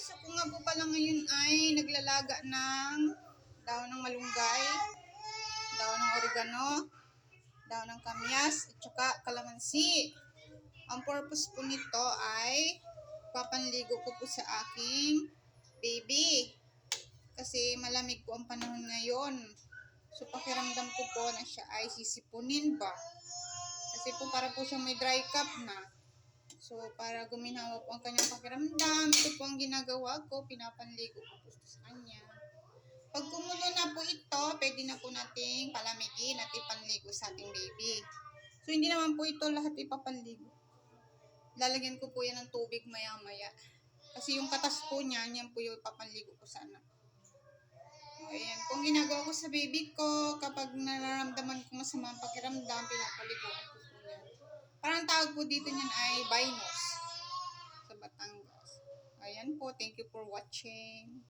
Isa ko nga po pala ngayon ay naglalaga ng daon ng malunggay, daon ng oregano, daon ng kamyas, at saka kalamansi. Ang purpose po nito ay papanligo ko po sa aking baby. Kasi malamig po ang panahon ngayon. So pakiramdam ko po na siya ay sisipunin ba. Kasi po para po siyang may dry cup na. So, para guminawa po ang kanyang pakiramdam, ito po ang ginagawa ko, pinapanligo ko po sa kanya. Pag kumulo na po ito, pwede na po nating palamigin at ipanligo sa ating baby. So, hindi naman po ito lahat ipapanligo. Lalagyan ko po yan ng tubig maya-maya. Kasi yung katas po niya, yan po yung ipapanligo ko sana. Ayan, kung ginagawa ko sa baby ko, kapag nararamdaman ko masama ang pakiramdam, pinapaliguan ko po yan. Tawag po dito niyan ay binos sa Batangas. Ayan po, thank you for watching.